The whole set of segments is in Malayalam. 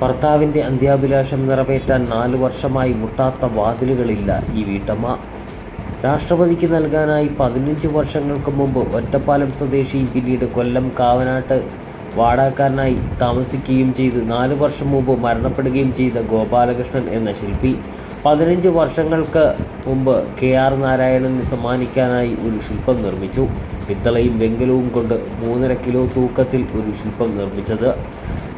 ഭർത്താവിന്റെ അന്ത്യാഭിലാഷം നിറവേറ്റാൻ നാല് വർഷമായി മുട്ടാത്ത വാതിലുകളില്ല ഈ വീട്ടമ്മ. രാഷ്ട്രപതിക്ക് നൽകാനായി പതിനഞ്ച് വർഷങ്ങൾക്ക് മുമ്പ് ഒറ്റപ്പാലം സ്വദേശി പിന്നീട് കൊല്ലം കാവനാട്ട് വാടാക്കാരനായി താമസിക്കുകയും ചെയ്ത് നാല് വർഷം മുമ്പ് മരണപ്പെടുകയും ചെയ്ത ഗോപാലകൃഷ്ണൻ എന്ന ശില്പി. പതിനഞ്ച് വർഷങ്ങൾക്ക് മുമ്പ് കെ ആർ നാരായണന് സമ്മാനിക്കാനായി ഒരു ശില്പം നിർമ്മിച്ചു. പിത്തളയും വെങ്കലവും കൊണ്ട് മൂന്നര കിലോ തൂക്കത്തിൽ ഒരു ശില്പം നിർമ്മിച്ചത്.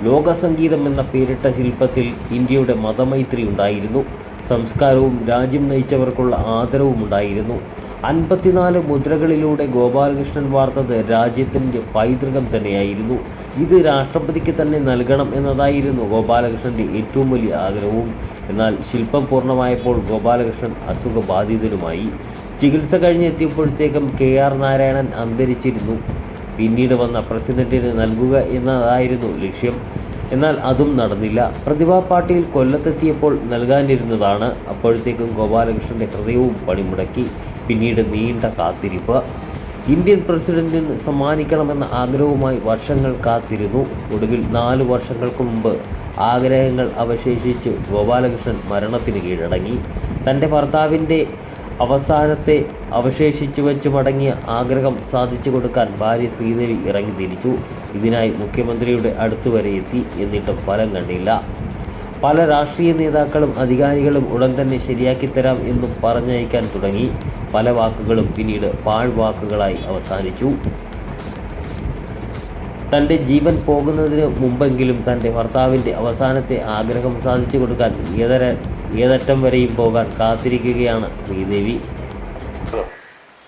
ലോകസംഗീതം എന്ന പേരിട്ട ശില്പത്തിൽ ഇന്ത്യയുടെ മതമൈത്രി ഉണ്ടായിരുന്നു. സംസ്കാരവും രാജ്യം നയിച്ചവർക്കുള്ള ആദരവും ഉണ്ടായിരുന്നു. അൻപത്തിനാല് മുദ്രകളിലൂടെ ഗോപാലകൃഷ്ണൻ വാർത്തത് രാജ്യത്തിന്റെ പൈതൃകം തന്നെയായിരുന്നു. ഇത് രാഷ്ട്രപതിക്ക് തന്നെ നൽകണം എന്നതായിരുന്നു ഗോപാലകൃഷ്ണന്റെ ഏറ്റവും വലിയ ആഗ്രഹവും. എന്നാൽ ശില്പം പൂർണമായപ്പോൾ ഗോപാലകൃഷ്ണൻ അസുഖബാധിതരുമായി. ചികിത്സ കഴിഞ്ഞെത്തിയപ്പോഴത്തേക്കും കെ ആർ നാരായണൻ അന്തരിച്ചിരുന്നു. പിന്നീട് വന്ന പ്രസിഡന്റിന് നൽകുക എന്നതായിരുന്നു ലക്ഷ്യം. എന്നാൽ അതും നടന്നില്ല. പ്രതിഭാ പാട്ടീൽ കൊല്ലത്തെത്തിയപ്പോൾ നൽകാനിരുന്നതാണ്. അപ്പോഴത്തേക്കും ഗോപാലകൃഷ്ണന്റെ ഹൃദയവും പണിമുടക്കി. പിന്നീട് നീണ്ട കാത്തിരിപ്പ്. ഇന്ത്യൻ പ്രസിഡന്റിന് സമ്മാനിക്കണമെന്ന ആഗ്രഹവുമായി വർഷങ്ങൾ കാത്തിരുന്നു. ഒടുവിൽ നാല് വർഷങ്ങൾക്ക് മുമ്പ് ആഗ്രഹങ്ങൾ അവശേഷിച്ച് ഗോപാലകൃഷ്ണൻ മരണത്തിന് കീഴടങ്ങി. തന്റെ ഭർത്താവിന്റെ അവസാനത്തെ അവശേഷിച്ചു വെച്ച് മടങ്ങിയ ആഗ്രഹം സാധിച്ചു കൊടുക്കാൻ ഭാര്യ ശ്രീദേവി ഇറങ്ങി തിരിച്ചു. ഇതിനായി മുഖ്യമന്ത്രിയുടെ അടുത്തുവരെ എത്തി എന്നിട്ടും ഫലം കണ്ടില്ല. പല രാഷ്ട്രീയ നേതാക്കളും അധികാരികളും ഉടൻ തന്നെ ശരിയാക്കി തരാം എന്നും പറഞ്ഞയക്കാൻ തുടങ്ങി. പല വാക്കുകളും പിന്നീട് പാഴ്വാക്കുകളായി അവസാനിച്ചു. തന്റെ ജീവൻ പോകുന്നതിന് മുമ്പെങ്കിലും തന്റെ ഭർത്താവിന്റെ അവസാനത്തെ ആഗ്രഹം സാധിച്ചു കൊടുക്കാൻ ഏതര ഏതറ്റം വരെയും പോകാൻ കാത്തിരിക്കുകയാണ് ശ്രീദേവി.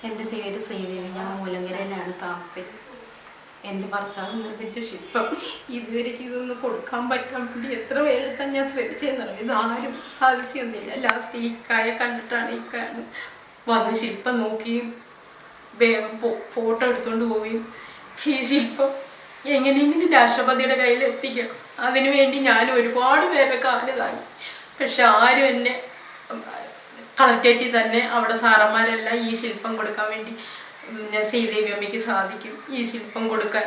എന്റെ പേര് ശ്രീദേവി. ഞാൻ മൂലങ്കരയിലാണ് താമസിക്കുന്നത്. എന്റെ ഭർത്താവ് നിർമ്മിച്ച ശില്പം. ഇതുവരേക്ക് ഇതൊന്ന് കൊടുക്കാൻ പറ്റാൻ വേണ്ടി എത്ര പേരെടുത്താൻ ഞാൻ ശ്രമിച്ചതെന്നറിയാം ഇതാരും സാധിച്ചു തന്നില്ല ലാസ്റ്റ് കണ്ടിട്ടാണ് ഈ വന്ന് ശില്പം നോക്കിയും വേഗം ഫോട്ടോ എടുത്തുകൊണ്ട് പോവുകയും ഈ ശില്പം എങ്ങനെയെങ്കിലും രാഷ്ട്രപതിയുടെ കയ്യിൽ എത്തിക്കണം അതിനുവേണ്ടി ഞാൻ ഒരുപാട് പേരുടെ കാൽ താങ്ങി. പക്ഷെ ആരും എന്നെ കളക്ടേറ്റിൽ തന്നെ അവിടെ സാറന്മാരെല്ലാം ഈ ശില്പം കൊടുക്കാൻ വേണ്ടി ശ്രീദേവി അമ്മയ്ക്ക് സാധിക്കും ഈ ശില്പം കൊടുക്കാൻ.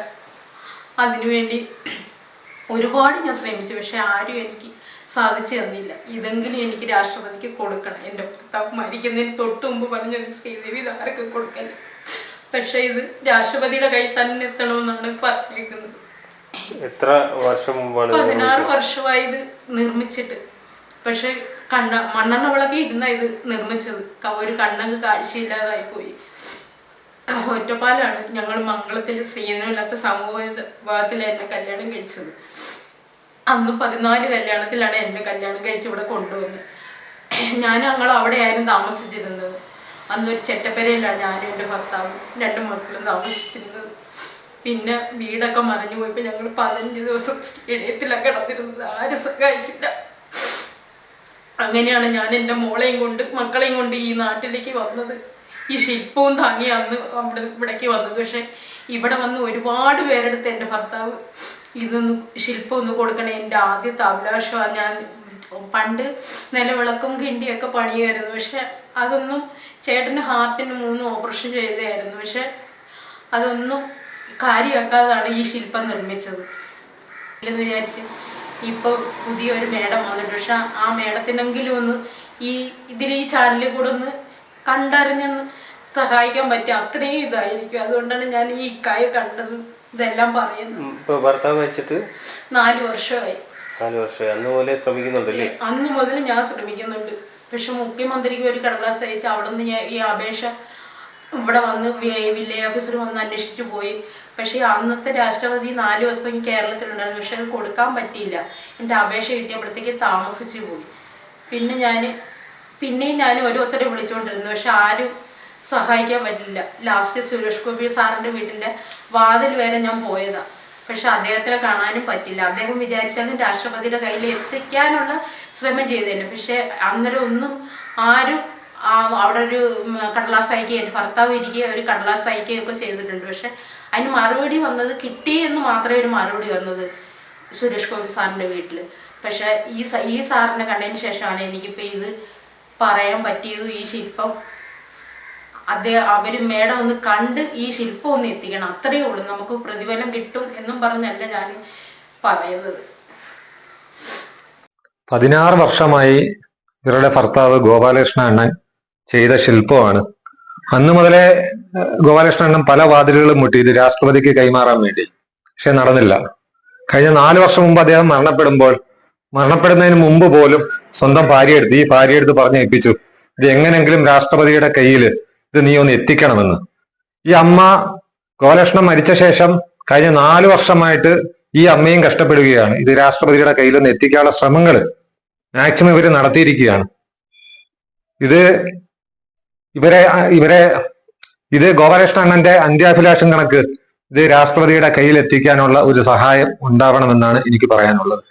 അതിനുവേണ്ടി ഒരുപാട് ഞാൻ ശ്രമിച്ചു പക്ഷെ ആരും എനിക്ക് സാധിച്ചു തന്നില്ല. ഇതെങ്കിലും എനിക്ക് രാഷ്ട്രപതിക്ക് കൊടുക്കണം. എന്റെ ഭർത്താവ് മരിക്കുന്നതിന് തൊട്ട് മുമ്പ് പറഞ്ഞു ശ്രീദേവി ഇത് ആർക്കും കൊടുക്കല്ല. പക്ഷെ ഇത് രാഷ്ട്രപതിയുടെ കയ്യിൽ തന്നെ എത്തണമെന്നാണ് പറഞ്ഞേക്കുന്നത്. എത്ര വർഷം മുമ്പാണ് പതിനാറ്? വർഷമായി ഇത് നിർമ്മിച്ചിട്ട്. പക്ഷെ കണ്ണ മണ്ണെണ്ണ വിളക്കി ഇരുന്ന ഇത് നിർമ്മിച്ചത്. ഒരു കണ്ണങ്ങ് കാഴ്ചയില്ലാതായി പോയി. ഒറ്റപ്പാലാണ് ഞങ്ങൾ മംഗളത്തിൽ സ്ത്രീധനമില്ലാത്ത സമൂഹ വിഭാഗത്തിൽ എന്നെ കല്യാണം കഴിച്ചത്. അന്ന് പതിനാല് കല്യാണത്തിലാണ് എന്നെ കല്യാണം കഴിച്ച് ഇവിടെ കൊണ്ടുവന്നത്. ഞാൻ ഞങ്ങൾ അവിടെയായിരുന്നു താമസിച്ചിരുന്നത്. അന്നൊരു ചെറ്റപ്പരയിലാണ് ഞാനും എന്റെ ഭർത്താവും രണ്ട് മക്കളും താമസിച്ചിരുന്നത്. പിന്നെ വീടൊക്കെ മറിഞ്ഞു പോയപ്പോൾ ഞങ്ങൾ പതിനഞ്ച് ദിവസം സ്റ്റേഡിയത്തിലാണ് കിടന്നിരുന്നത്. ആരും സഹായിച്ചില്ല. അങ്ങനെയാണ് ഞാൻ എന്റെ മോളെയും കൊണ്ട് മക്കളെയും കൊണ്ട് ഈ നാട്ടിലേക്ക് വന്നത്. ഈ ശില്പവും താങ്ങി അന്ന് അവിടെ ഇവിടേക്ക് വന്നത്. പക്ഷെ ഇവിടെ വന്ന് ഒരുപാട് പേരെടുത്ത് എന്റെ ഭർത്താവ് ഇതൊന്ന് ശില്പം ഒന്ന് കൊടുക്കണേ. എന്റെ ആദ്യത്തെ അഭിലാഷമാണ് ഞാൻ പണ്ട് നിലവിളക്കും കിണ്ടിയൊക്കെ പണിയായിരുന്നു പക്ഷെ അതൊന്നും ചേട്ടന്റെ ഹാർട്ടിന് മൂന്ന് ഓപ്പറേഷൻ ചെയ്തായിരുന്നു പക്ഷെ അതൊന്നും കാര്യമാക്കാതാണ് ഈ ശില്പം നിർമ്മിച്ചത്. ഇല്ലെന്ന് വിചാരിച്ച് ഇപ്പോൾ പുതിയൊരു മേഡം വന്നിട്ട് പക്ഷെ ആ മേഡത്തിനെങ്കിലും ഒന്ന് ഈ ഇതിൽ ഈ ചാനലിൽ കൂടെ ഒന്ന് കണ്ടറിഞ്ഞൊന്ന് സഹായിക്കാൻ പറ്റും അത്രയും ഇതായിരിക്കും. അതുകൊണ്ടാണ് ഞാൻ ഈ ഇക്കായ കണ്ടത് ഇതെല്ലാം പറയുന്നത്. ഭർത്താവ് മരിച്ചിട്ട് നാല് വർഷമായി. നാല് വർഷമായി. അന്ന് പോലെ ശ്രമിക്കുന്നുണ്ടല്ലേ? അന്ന് മുതൽ ഞാൻ ശ്രമിക്കുന്നുണ്ട്. പക്ഷെ മുഖ്യമന്ത്രിക്ക് ഒരു കടലാസ് അയച്ച് അവിടെ നിന്ന് ഞാൻ ഈ അപേക്ഷ ഇവിടെ വന്ന് വില്ലേജ് ഓഫീസർ വന്ന് അന്വേഷിച്ചു പോയി. പക്ഷേ അന്നത്തെ രാഷ്ട്രപതി നാല് ദിവസം കേരളത്തിലുണ്ടായിരുന്നു. പക്ഷെ അത് കൊടുക്കാൻ പറ്റിയില്ല. എന്റെ അപേക്ഷ കിട്ടിയപ്പോഴത്തേക്ക് താമസിച്ചു പോയി. പിന്നെ ഞാൻ പിന്നെയും ഞാൻ ഓരോരുത്തരെ വിളിച്ചുകൊണ്ടിരുന്നു. പക്ഷെ ആരും സഹായിക്കാൻ പറ്റില്ല. ലാസ്റ്റ് സുരേഷ് ഗോപി സാറിന്റെ വീട്ടിന്റെ വാതിൽ വരെ ഞാൻ പോയതാണ് പക്ഷെ അദ്ദേഹത്തിനെ കാണാനും പറ്റില്ല. അദ്ദേഹം വിചാരിച്ചാലും രാഷ്ട്രപതിയുടെ കയ്യിൽ എത്തിക്കാനുള്ള ശ്രമം ചെയ്തേനെ. പക്ഷെ അന്നേരം ഒന്നും ആരും അവിടെ ഒരു കടലാസ് അയക്കുകയും ഭർത്താവ് ഇരിക്കുകയും ഒരു കടലാസ് അയക്കുകയൊക്കെ ചെയ്തിട്ടുണ്ട്. പക്ഷെ അതിന് മറുപടി വന്നത് കിട്ടി എന്ന് മാത്രമേ ഒരു മറുപടി വന്നത് സുരേഷ് ഗോപി സാറിന്റെ വീട്ടിൽ പക്ഷെ ഈ ഈ സാറിനെ കണ്ടതിന് ശേഷമാണ് എനിക്കിപ്പോൾ ഇത് പറയാൻ പറ്റിയതും ഈ ശില്പം. അദ്ദേഹം അവർ മേഡം ഒന്ന് കണ്ട് ഈ ശില്പം ഒന്ന് എത്തിക്കണം. അത്രയേ ഉള്ളൂ. നമുക്ക് പ്രതിഫലം കിട്ടും എന്നും പറഞ്ഞല്ല ഞാൻ പറയുന്നത്. പതിനാറ് വർഷമായി ഇവരുടെ ഭർത്താവ് ഗോപാലകൃഷ്ണ അണ്ണൻ ചെയ്ത ശില്പമാണ് അന്ന് മുതലേ ഗോപാലകൃഷ്ണൻ ഗോപാലകൃഷ്ണ പല വാതിലുകളും മുട്ടി ഇത് രാഷ്ട്രപതിക്ക് കൈമാറാൻ വേണ്ടി. പക്ഷെ നടന്നില്ല. കഴിഞ്ഞ നാല് വർഷം മുമ്പ് അദ്ദേഹം മരണപ്പെടുമ്പോൾ മരണപ്പെടുന്നതിന് മുമ്പ് പോലും സ്വന്തം ഭാര്യ എടുത്ത് ഈ ഭാര്യ ഭാര്യയെടുത്ത് പറഞ്ഞേൽപ്പിച്ചു. ഇത് എങ്ങനെങ്കിലും രാഷ്ട്രപതിയുടെ കയ്യിൽ ഇത് നീ ഒന്ന് എത്തിക്കണമെന്ന്. ഈ അമ്മ ഗോപാലകൃഷ്ണൻ മരിച്ച ശേഷം കഴിഞ്ഞ നാല് വർഷമായിട്ട് ഈ അമ്മയും കഷ്ടപ്പെടുകയാണ്. ഇത് രാഷ്ട്രപതിയുടെ കയ്യിൽ നിന്ന് എത്തിക്കാനുള്ള ശ്രമങ്ങൾ മാക്സിമം ഇവർ നടത്തിയിരിക്കുകയാണ്. ഇത് ഇവരെ ഇവരെ ഇത് ഗോപാലകൃഷ്ണന്റെ അന്ത്യാഭിലാഷം കണക്ക് ഇത് രാഷ്ട്രപതിയുടെ കയ്യിൽ എത്തിക്കാനുള്ള ഒരു സഹായം ഉണ്ടാവണമെന്നാണ് എനിക്ക് പറയാനുള്ളത്.